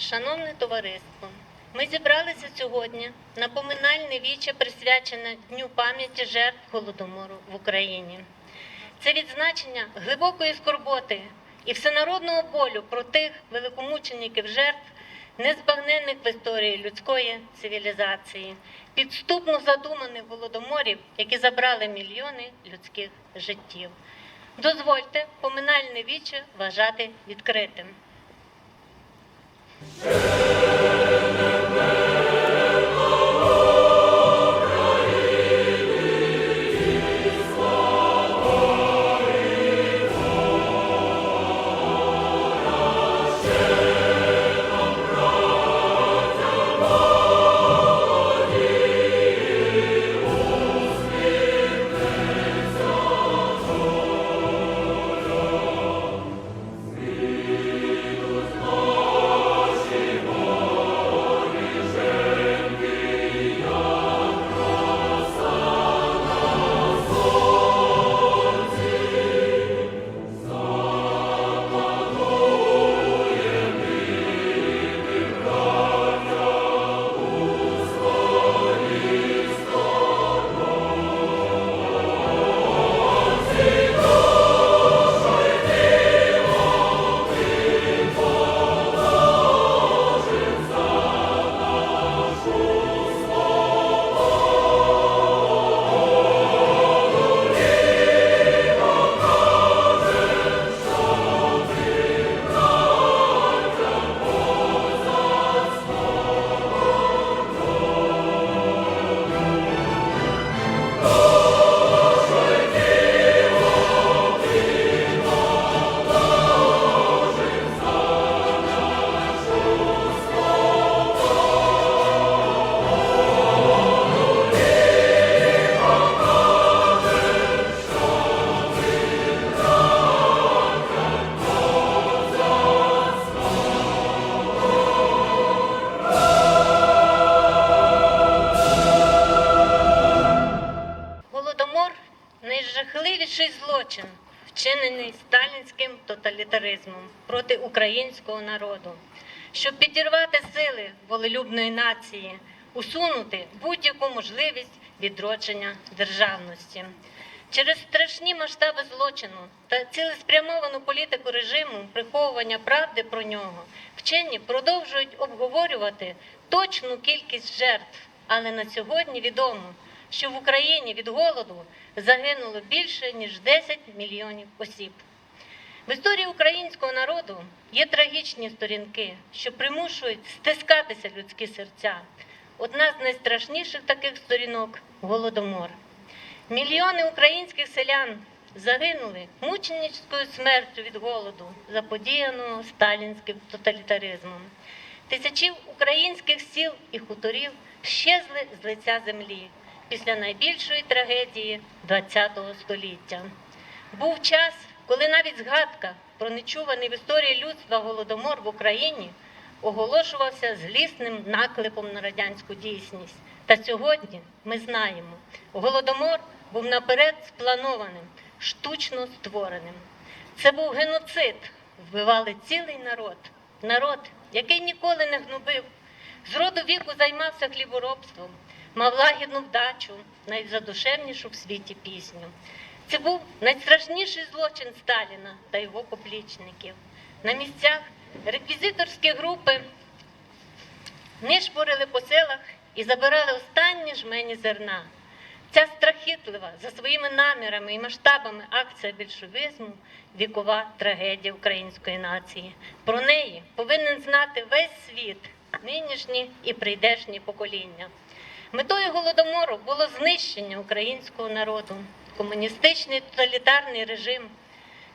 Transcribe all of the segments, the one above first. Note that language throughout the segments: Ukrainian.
Шановне товариство, ми зібралися сьогодні на поминальне віче, присвячене Дню пам'яті жертв Голодомору в Україні. Це відзначення глибокої скорботи і всенародного болю про тих великомучеників жертв, незбагненних в історії людської цивілізації, підступно задуманих голодоморів, які забрали мільйони людських життів. Дозвольте поминальне віче вважати відкритим. Голодомор сталінським тоталітаризмом проти українського народу, щоб підірвати сили волелюбної нації, усунути будь-яку можливість відродження державності. Через страшні масштаби злочину та цілеспрямовану політику режиму приховування правди про нього вчені продовжують обговорювати точну кількість жертв, але на сьогодні відомо, що в Україні від голоду загинуло більше ніж 10 мільйонів осіб. В історії українського народу є трагічні сторінки, що примушують стискатися людські серця. Одна з найстрашніших таких сторінок голодомор. Мільйони українських селян загинули мученицькою смертю від голоду, заподіяного сталінським тоталітаризмом. Тисячі українських сіл і хуторів щезли з лиця землі після найбільшої трагедії ХХ століття. Був час, коли навіть згадка про нечуваний в історії людства голодомор в Україні оголошувався злісним наклепом на радянську дійсність. Та сьогодні ми знаємо, голодомор був наперед спланованим, штучно створеним. Це був геноцид. Вбивали цілий народ, народ, який ніколи не гнобив, з роду віку займався хліборобством, мав лагідну вдачу, найзадушевнішу в світі пісню. Це був найстрашніший злочин Сталіна та його поплічників. На місцях реквізиторські групи нишпорили по селах і забирали останні жмені зерна. Ця страхітлива за своїми намірами і масштабами акція більшовизму вікова трагедія української нації. Про неї повинен знати весь світ, нинішні і прийдешні покоління. Метою голодомору було знищення українського народу, комуністичний тоталітарний режим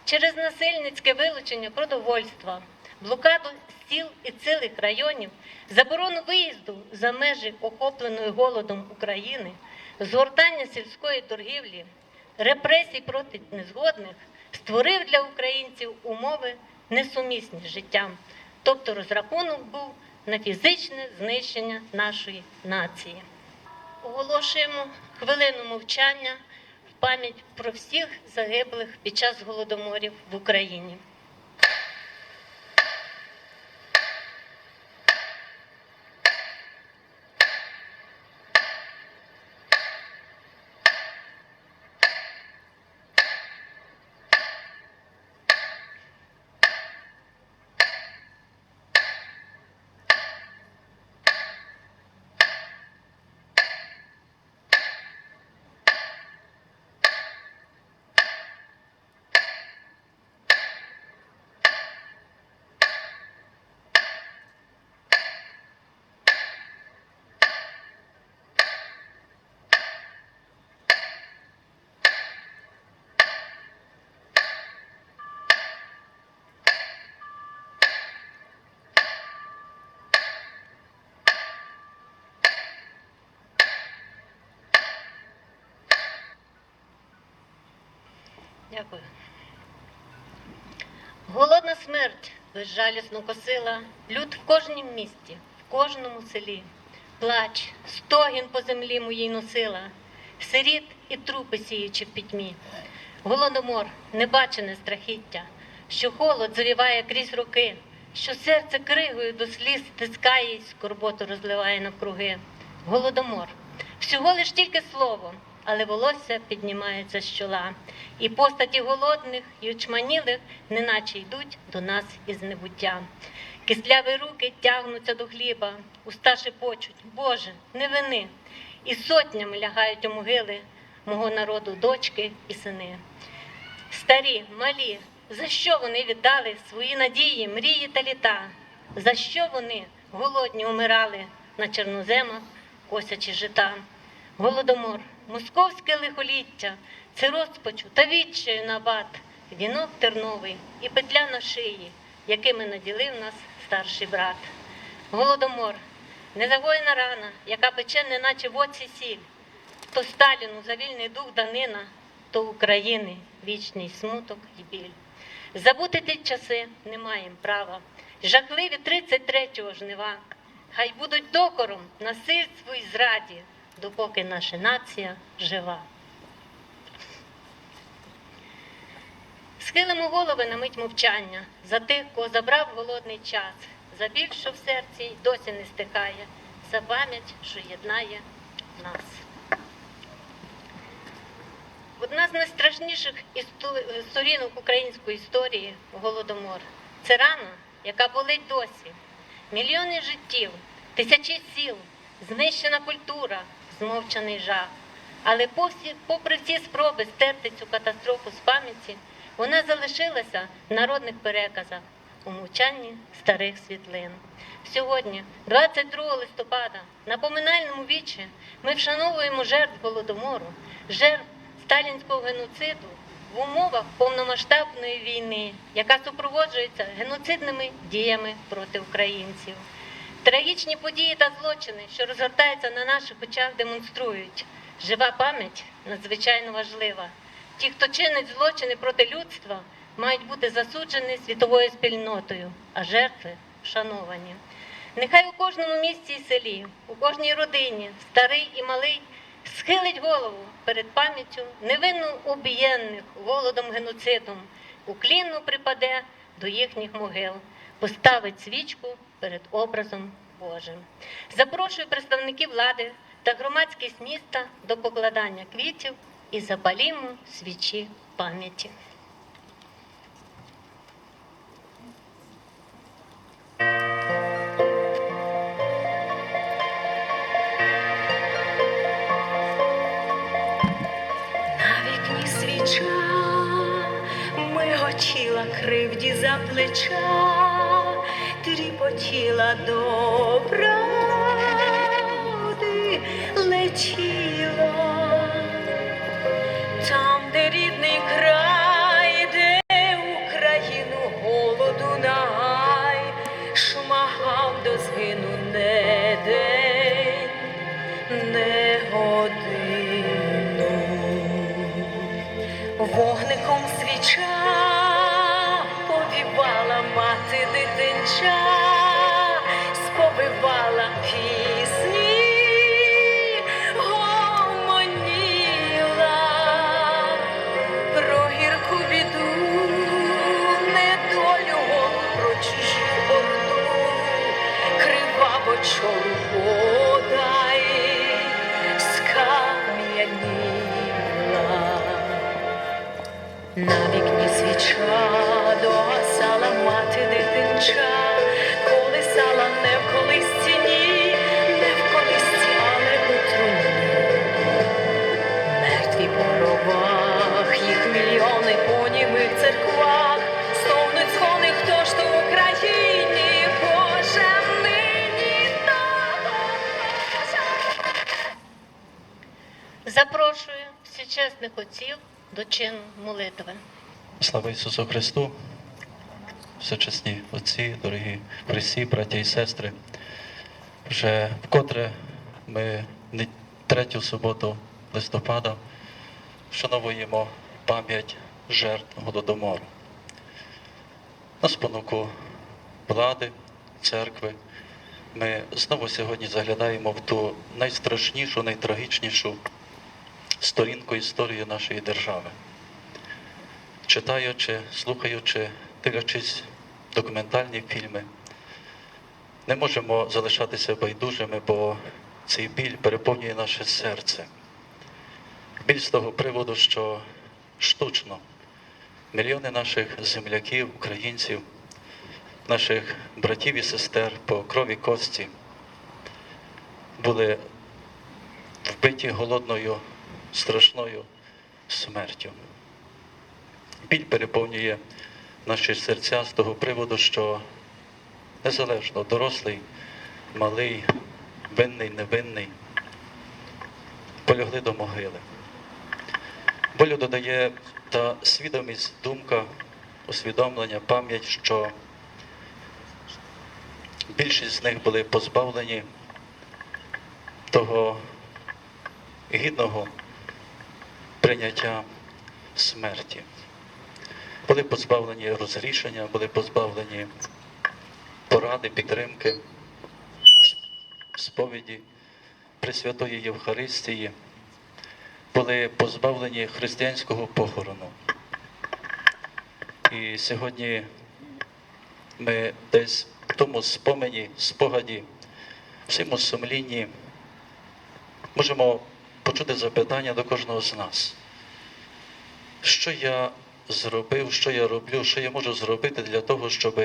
через насильницьке вилучення продовольства, блокаду сіл і цілих районів, заборону виїзду за межі охопленої голодом України, згортання сільської торгівлі, репресій проти незгодних створив для українців умови несумісні з життям. Тобто розрахунок був на фізичне знищення нашої нації. Оголошуємо хвилину мовчання пам'ять про всіх загиблих під час голодоморів в Україні. Дякую. Голодна смерть безжалісно косила люд в кожнім місті, в кожному селі. Плач, стогін по землі моїй носила, сиріт і трупи сіючи в пітьмі. Голодомор, небачене страхіття, що холод завіває крізь роки, що серце кригою до сліз стискає й скорботу розливає навкруги. Голодомор. Всього лиш тільки слово, але волосся піднімається з чола, і постаті голодних і очманілих, неначе йдуть до нас із небуття. Кисляві руки тягнуться до хліба, уста шепочуть, Боже, не вини, і сотнями лягають у могили мого народу дочки і сини. Старі, малі, за що вони віддали свої надії, мрії та літа? За що вони голодні умирали на чорноземах, косячи жита? Голодомор, московське лихоліття, це розпачу та відчаю набат, вінок терновий і петля на шиї, якими наділив нас старший брат. Голодомор, незагоєна рана, яка пече, неначе в оці сіль, то Сталіну за вільний дух данина, то України вічний смуток і біль. Забути ті часи не маємо права. Жахливі 33-го жнива. Хай будуть докором насильству і зраді, допоки наша нація жива. Схилимо голови на мить мовчання за тих, кого забрав голодний час, за біль, що в серці й досі не стихає, за пам'ять, що єднає нас. Одна з найстрашніших сторінок української історії голодомор. Це рана, яка болить досі. Мільйони життів, тисячі сіл, знищена культура, змовчаний жах. Але попри всі спроби стерти цю катастрофу з пам'яті, вона залишилася в народних переказах у мовчанні старих світлин. Сьогодні, 22 листопада, на поминальному вічі ми вшановуємо жертв голодомору, жертв сталінського геноциду в умовах повномасштабної війни, яка супроводжується геноцидними діями проти українців. Трагічні події та злочини, що розгортаються на наших очах, демонструють, жива пам'ять надзвичайно важлива. Ті, хто чинить злочини проти людства, мають бути засуджені світовою спільнотою, а жертви вшановані. Нехай у кожному місті і селі, у кожній родині, старий і малий, схилить голову перед пам'яттю невинно убієнних голодом геноцидом, уклінно припаде до їхніх могил, поставить свічку перед образом Божим. Запрошую представників влади та громадськість міста до покладання квітів і запалімо свічі пам'яті. Свіча миготіла кривді за плеча, тріпотіла до На вікні свіча догасала мати дитинча, колисала не в колисці, ні, не в колисці, але у труні. Мертві по гробах, їх мільйони у німих церквах, стогнуть схони, хто ж то в Україні, Боже, нині того. Запрошую всечесних отців до чину молитви. Слава Ісусу Христу! Всечесні отці, дорогі присі, браття і сестри. Вже вкотре ми не третю суботу листопада вшановуємо пам'ять жертв голодомору. На спонуку влади, церкви ми знову сьогодні заглядаємо в ту найстрашнішу, найтрагічнішу сторінку історії нашої держави. Читаючи, слухаючи, дивлячись документальні фільми, не можемо залишатися байдужими, бо цей біль переповнює наше серце. Біль з того приводу, що штучно мільйони наших земляків, українців, наших братів і сестер по крові кості були вбиті голодною страшною смертю. Біль переповнює наші серця з того приводу, що незалежно дорослий, малий, винний, невинний, полягли до могили. Болю додає та свідомість, думка, усвідомлення, пам'ять, що більшість з них були позбавлені того гідного прийняття смерті. Були позбавлені розрішення, були позбавлені поради, підтримки, сповіді Пресвятої Євхаристії, були позбавлені християнського похорону. І сьогодні ми десь в тому спомені, спогаді, в цьому сумлінні можемо почути запитання до кожного з нас. Що я зробив, що я роблю, що я можу зробити для того, щоб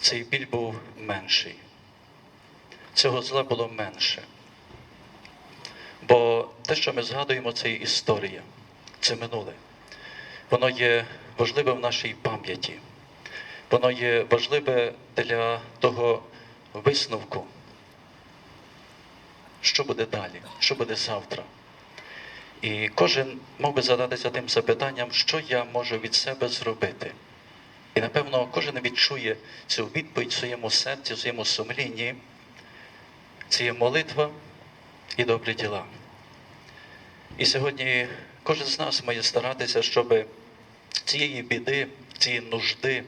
цей біль був менший. Цього зла було менше. Бо те, що ми згадуємо, це історія, це минуле. Воно є важливе в нашій пам'яті. Воно є важливе для того висновку, що буде далі, що буде завтра. І кожен мав би задатися тим запитанням, що я можу від себе зробити. І напевно кожен відчує цю відповідь в своєму серці, в своєму сумлінні. Це є молитва і добрі діла. І сьогодні кожен з нас має старатися, щоб цієї біди, цієї нужди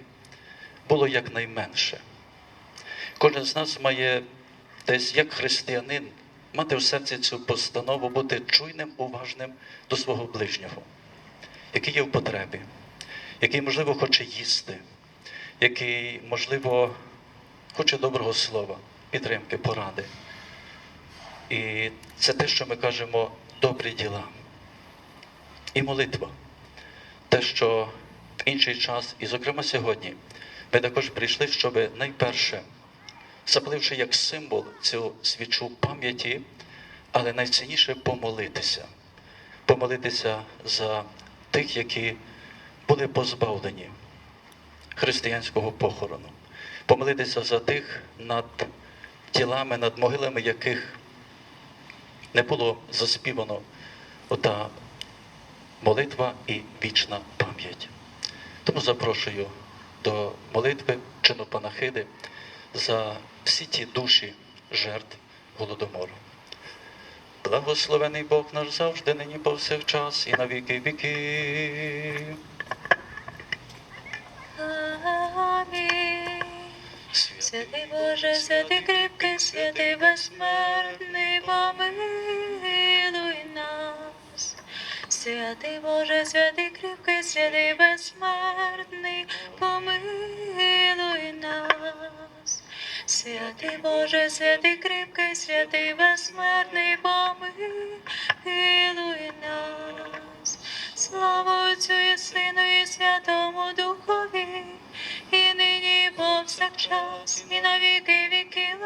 було якнайменше. Кожен з нас має десь як християнин мати в серці цю постанову, бути чуйним, уважним до свого ближнього, який є в потребі, який, можливо, хоче їсти, який, можливо, хоче доброго слова, підтримки, поради. І це те, що ми кажемо добрі діла. І молитва. Те, що в інший час, і, зокрема, сьогодні, ми також прийшли, щоб найперше, запаливши як символ цю свічу пам'яті, але найцінніше помолитися. Помолитися за тих, які були позбавлені християнського похорону. Помолитися за тих над тілами, над могилами, яких не було заспівано ота молитва і вічна пам'ять. Тому запрошую до молитви чину панахиди за всі ті душі жертв голодомору. Благословений Бог наш завжди, нині повсякчас і на віки віки. Святий Боже, святий кріпкий, святий безсмертний, помилуй нас. Святий Боже, святий кріпкий, святий безсмертний, помилуй нас. Святий Боже, святий кріпкий, святий безсмертний, помилуй нас. Слава Отцю і Сину і Святому Духові, і нині, повсякчас, і на віки віків.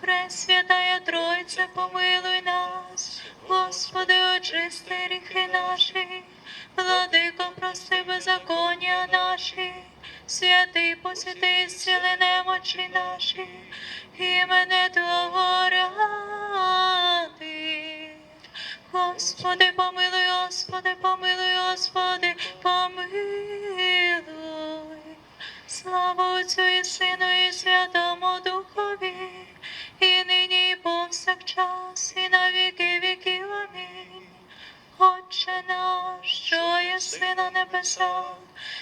Пресвятая Тройця помилуй святий зціли немочі наші, імене Твого ради. Господи, помилуй, Господи, помилуй, Господи, помилуй. Слава Отцю і Сину, і Святому Духові, і нині, і повсякчас, і на віки віків. Амінь. Отче наш, що єси на небесах,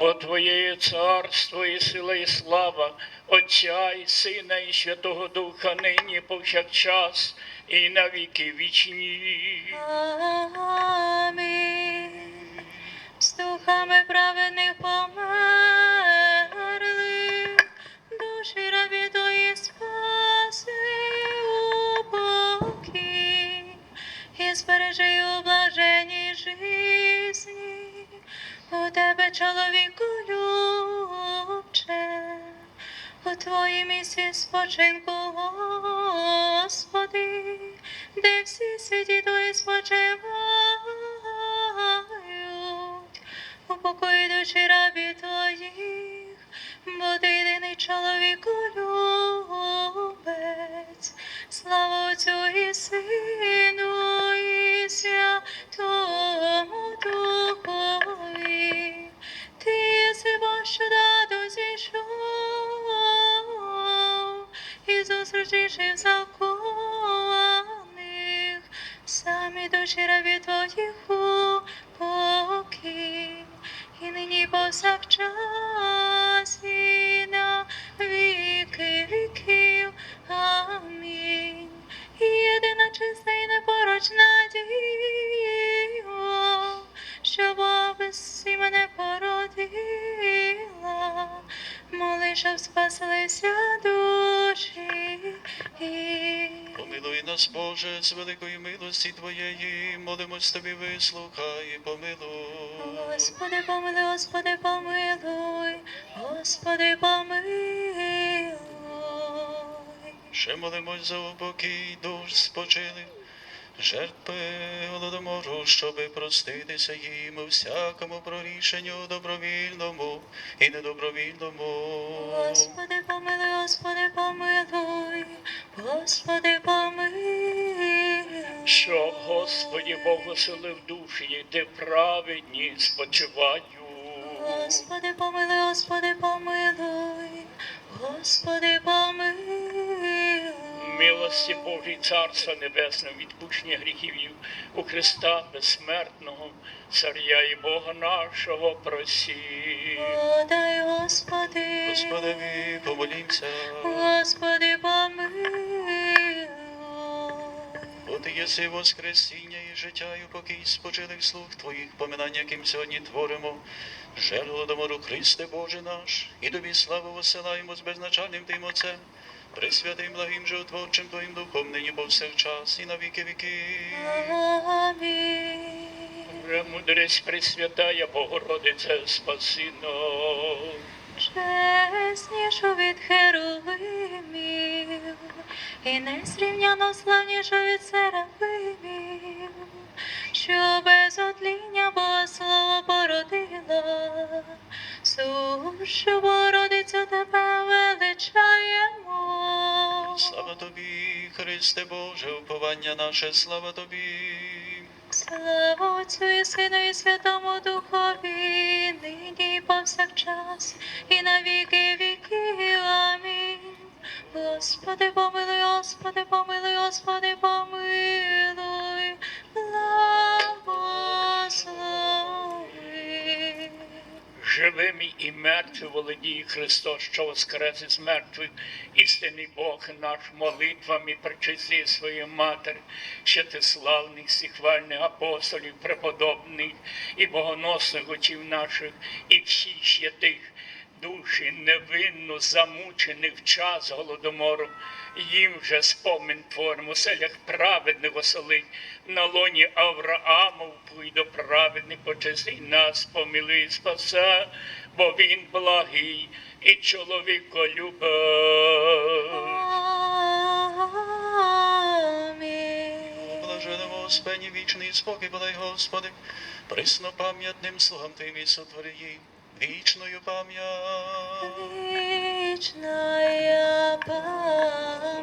Бо Твоє є царство і сила, і слава, Отця і Сина, і Святого Духа, нині повсякчас, і на віки вічні. Амінь. З духами праведних померлих, душі рабі твої спаси у і збережи у блаженній житті, тебе чоловіку любче, у твоїм місці спочинку, Господи, де всі святі твої спочивають, упокої душі рабі твоїх, бо ти єдиний чоловіку любець, слава Отцю і Сину рабі твоїх у покій, і нині повсякчас, Нас, Боже, з великої милості Твоєї, молимось Тобі, вислухай, і помилуй. Господи, помилуй, Господи, помилуй, Господи, помилуй. Ще молимось за упокій душ спочилих, жертви голодомору, щоби проститися їм у всякому прорішенню добровільному і недобровільному. Господи, помилуй, Господи, помилуй, Господи, помилуй. Щоб Господі Бог оселив душі, де праведні спочивають. Господи, помилуй, Господи, помилуй, Господи, помилуй. Милості Божій Царства Небесного, відпущення гріхів у Христа безсмертного, Царя і Бога нашого просі. Подай, Господи, Господи, помолімся. Господи, помилуй. Бо ти єси воскресіння і життя, і упокій спочилих слуг Твоїх, поминання, яким сьогодні творимо. Жертву Голодомору Христе Боже наш, і тобі славу восилаємо з безначальним Тим Отцем, присвятим благим животворчим Твоїм Духом, нині повсякчас і на віки віки. Амінь. Премудрість Пресвятая Богородице, спаси нас. І незрівняно славнішу від серафимів, що без отління Бога слово породила, сушу Богородицю тебе величаємо. Слава тобі, Христе Боже, уповання наше, слава тобі. Слава Отцю і Сину і Святому Духові, нині і повсякчас, і на віки віків. Амінь. Господи, помилуй, Господи, помилуй, Господи, помилуй, благослови. Живими і мертві володіє Христос, що воскрес із мертвих, істинний Бог наш молитвами причисти свою матері, святославних, сихвальних апостолів, преподобних і богоносних отців наших, і всіх святих, душі невинно замучених час голодомору. Їм же спомин творимо у селях праведних оселить, на лоні Авраамов пуйдо праведний, почесний нас, помилуй, і спасе, бо він благий і. Амінь. Блаженому Господі вічний спокій подай, Господи, присно пам'ятним слугам Твоїм і сотвори їм. Вічною пам'ять. Вічна память,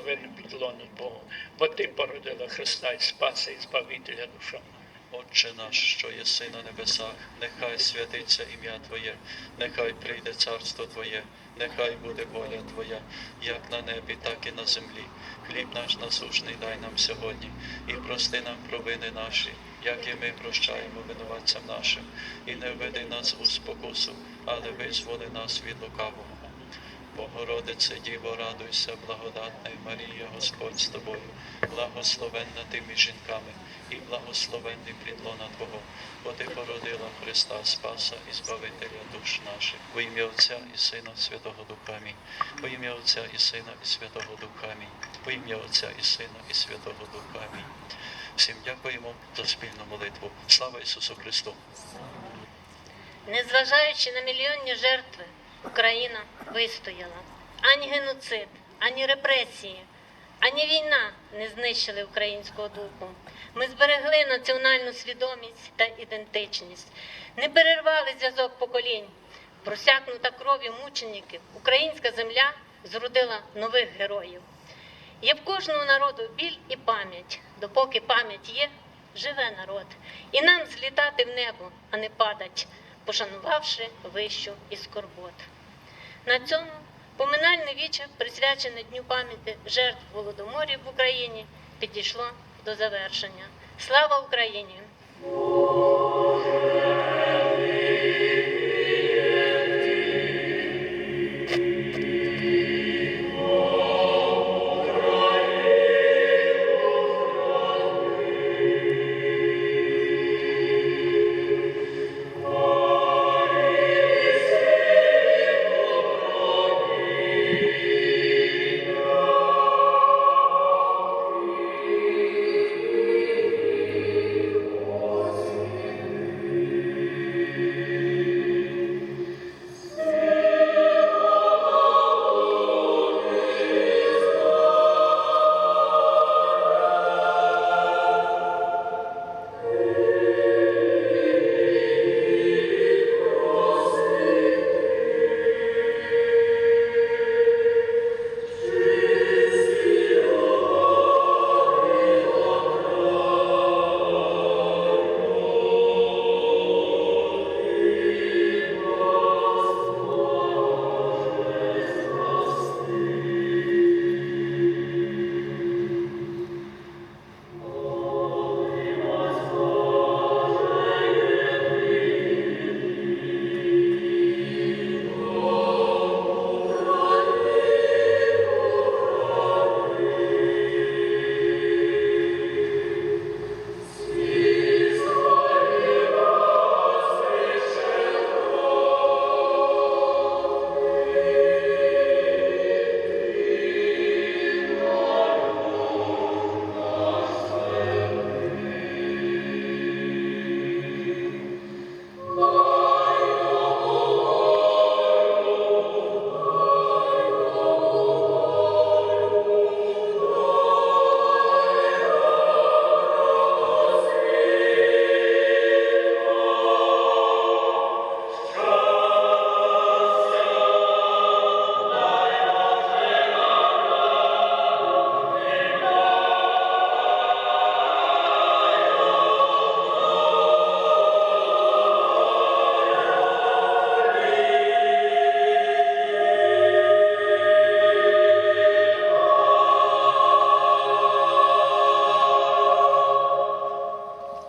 благословенним підлоном Богу, бо ти породила Христа і Спаса і Збавителя душам. Отче наш, що єси на небесах, нехай святиться ім'я Твоє, нехай прийде царство Твоє, нехай буде воля Твоя, як на небі, так і на землі. Хліб наш насушний дай нам сьогодні, і прости нам провини наші, як і ми прощаємо винуватцям нашим, і не введи нас у спокусу, але визволи нас від лукавого. Богородице, Діво, радуйся, благодатна Марія, Господь з тобою, благословенна ти між жінками, і благословенний плідлона Твого, бо ти породила Христа Спаса і Збавителя душ наших. Во ім'я Отця і Сина, Святого Духа Амінь. Во ім'я Отця і Сина, і Святого Духа Амінь. Во ім'я Отця і Сина, і Святого Духа Амінь. Всім дякуємо за спільну молитву. Слава Ісусу Христу! Незважаючи на мільйонні жертви, Україна вистояла. Ані геноцид, ані репресії, ані війна не знищили українського духу. Ми зберегли національну свідомість та ідентичність, не перервали зв'язок поколінь. Просякнута кров'ю мучеників, українська земля зродила нових героїв. Є в кожного народу біль і пам'ять. Допоки пам'ять є, живе народ. І нам злітати в небо, а не падать, пошанувавши вищу і скорбот. На цьому поминальне віче, присвячене Дню пам'яті жертв голодоморів в Україні, підійшло до завершення. Слава Україні!